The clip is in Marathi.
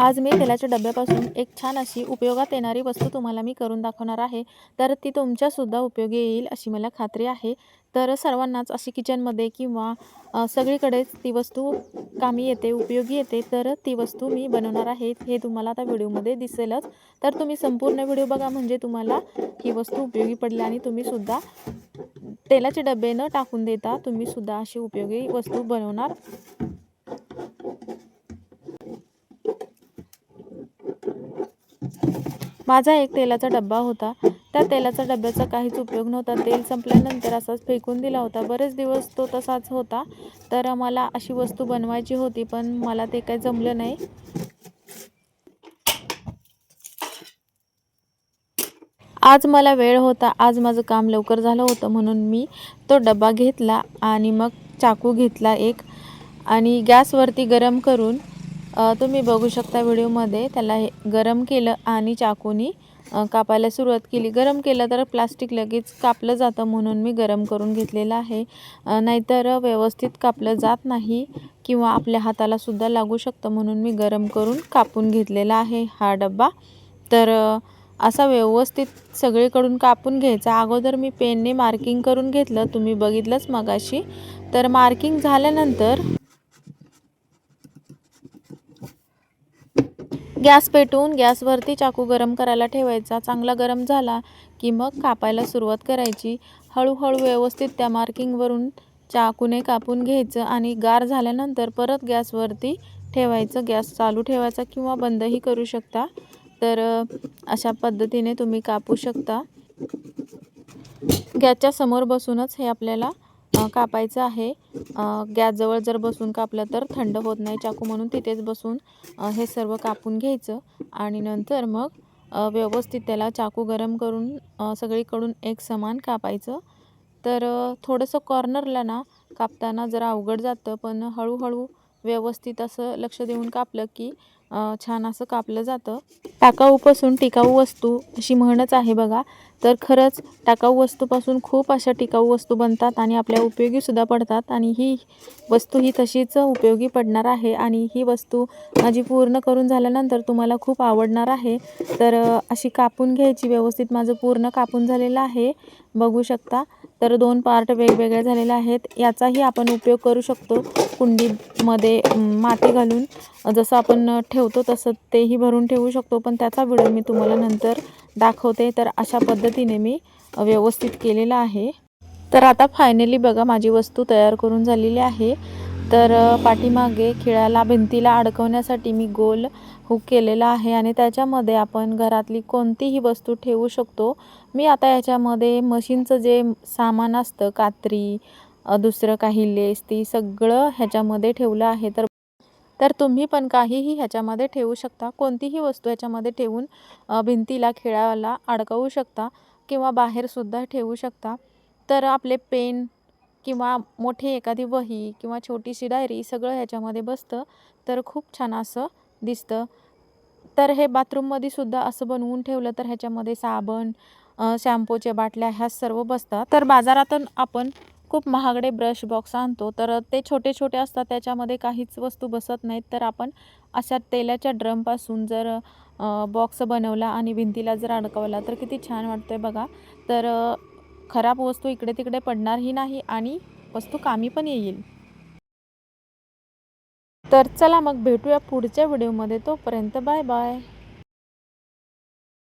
आज मी तेलाच्या डब्यापासून एक छान अशी उपयोगात येणारी वस्तू तुम्हाला मी करून दाखवणार आहे. तर ती तुमच्यासुद्धा उपयोगी येईल अशी मला खात्री आहे. तर सर्वांनाच अशी किचनमध्ये किंवा सगळीकडेच ती वस्तू कामी येते उपयोगी येते तर ती वस्तू मी बनवणार आहे. हे तुम्हाला आता व्हिडिओमध्ये दिसेलच. तर तुम्ही संपूर्ण व्हिडिओ बघा म्हणजे तुम्हाला ही वस्तू उपयोगी पडली आणि तुम्हीसुद्धा तेलाचे डबे न टाकून देता तुम्हीसुद्धा अशी उपयोगी वस्तू बनवणार. माझा एक तेलाचा डब्बा होता. त्या तेलाचा डब्याचा काहीच उपयोग नव्हता. तेल संपल्यानंतर असाच फेकून दिला होता. बरेच दिवस तो तसाच होता. तर मला अशी वस्तू बनवायची होती पण मला ते काही जमलं नाही. आज मला वेळ होता. आज माझं काम लवकर झालं होतं म्हणून मी तो डब्बा घेतला आणि मग चाकू घेतला एक आणि गॅसवरती गरम करून तुम्ही बघू शकता व्हिडिओमध्ये त्याला हे गरम केलं आणि चाकूनी कापायला सुरुवात केली. गरम केलं तर प्लास्टिक लगेच कापलं जातं म्हणून मी गरम करून घेतलेलं आहे. नाहीतर व्यवस्थित कापलं जात नाही किंवा आपल्या हाताला सुद्धा लागू शकतं म्हणून मी गरम करून कापून घेतलेला आहे हा डब्बा. तर असा व्यवस्थित सगळीकडून कापून घ्यायचा. अगोदर मी पेनने मार्किंग करून घेतलं. तुम्ही बघितलंच मगाशी. तर मार्किंग झाल्यानंतर गॅस पेटवून गॅसवरती चाकू गरम करायला ठेवायचा. चांगला गरम झाला की मग कापायला सुरुवात करायची. हळूहळू व्यवस्थित त्या मार्किंगवरून चाकूने कापून घ्यायचं आणि गार झाल्यानंतर परत गॅसवरती ठेवायचं. गॅस चालू ठेवायचा किंवा बंदही करू शकता. तर अशा पद्धतीने तुम्ही कापू शकता. गॅसच्या समोर बसूनच हे आपल्याला कापायचं आहे. गॅसजवळ जर बसून कापलं तर थंड होत नाही चाकू म्हणून तिथेच बसून हे सर्व कापून घ्यायचं आणि नंतर मग व्यवस्थित त्याला चाकू गरम करून सगळीकडून एक समान कापायचं. तर थोडंसं कॉर्नरला ना कापताना जरा अवघड जातं पण हळूहळू व्यवस्थित असं लक्ष देऊन कापलं की छान असं कापलं जातं. टाकाऊपासून टिकाऊ वस्तू अशी म्हणच आहे बघा. तर खरंच टाकाऊ वस्तूपासून खूप अशा टिकाऊ वस्तू बनतात आणि आपल्या उपयोगीसुद्धा पडतात. आणि ही वस्तू ही तशीच उपयोगी पडणार आहे. आणि ही वस्तू माझी पूर्ण करून झाल्यानंतर तुम्हाला खूप आवडणार आहे. तर अशी कापून घ्यायची व्यवस्थित माझं पूर्ण कापून झालेलं आहे. बघू शकता. तर दोन पार्ट वेगवेगळे झालेले आहेत. याचाही आपण उपयोग करू शकतो. कुंडीमध्ये माती घालून जसं आपण ठेवतो तसं तेही भरून ठेवू शकतो. पण त्याचा व्हिडिओ मी तुम्हाला नंतर दाखवते. तर अशा पद्धतीने मी व्यवस्थित केलेला आहे. तर आता फायनली बघा माझी वस्तू तयार करून झालेली आहे. तर पाठीमागे खिळ्याला भिंतीला अडकवण्यासाठी मी गोल हुक केलेला आहे आणि त्याच्यामध्ये आपण घरातली कोणतीही वस्तू ठेवू शकतो. मी आता याच्यामध्ये मशीनचं जे सामान असतं कात्री दुसरं काही लेस ती सगळं ह्याच्यामध्ये ठेवलं आहे. तर तर तुम्ही पण काहीही ह्याच्यामध्ये ठेवू शकता. कोणतीही वस्तू ह्याच्यामध्ये ठेवून भिंतीला खेळाला अडकवू शकता किंवा बाहेरसुद्धा ठेवू शकता. तर आपले पेन किंवा मोठी एखादी वही किंवा छोटीशी डायरी सगळं ह्याच्यामध्ये बसतं. तर खूप छान असं दिसतं. तर हे बाथरूममध्ये सुद्धा असं बनवून ठेवलं तर ह्याच्यामध्ये साबण शॅम्पूच्या बाटल्या ह्या सर्व बसतात. तर बाजारातून आपण खूप महागडे ब्रश बॉक्स आणतो तर ते छोटे छोटे असतात त्याच्यामध्ये काहीच वस्तू बसत नाहीत. तर आपण अशा तेलाच्या ड्रमपासून जर बॉक्स बनवला आणि भिंतीला जर अडकवला तर किती छान वाटतंय बघा. तर खराब वस्तू इकडे तिकडे पडणारही नाही आणि वस्तू कामी पण येईल. तर चला मग भेटूया पुढच्या व्हिडिओमध्ये तोपर्यंत बाय बाय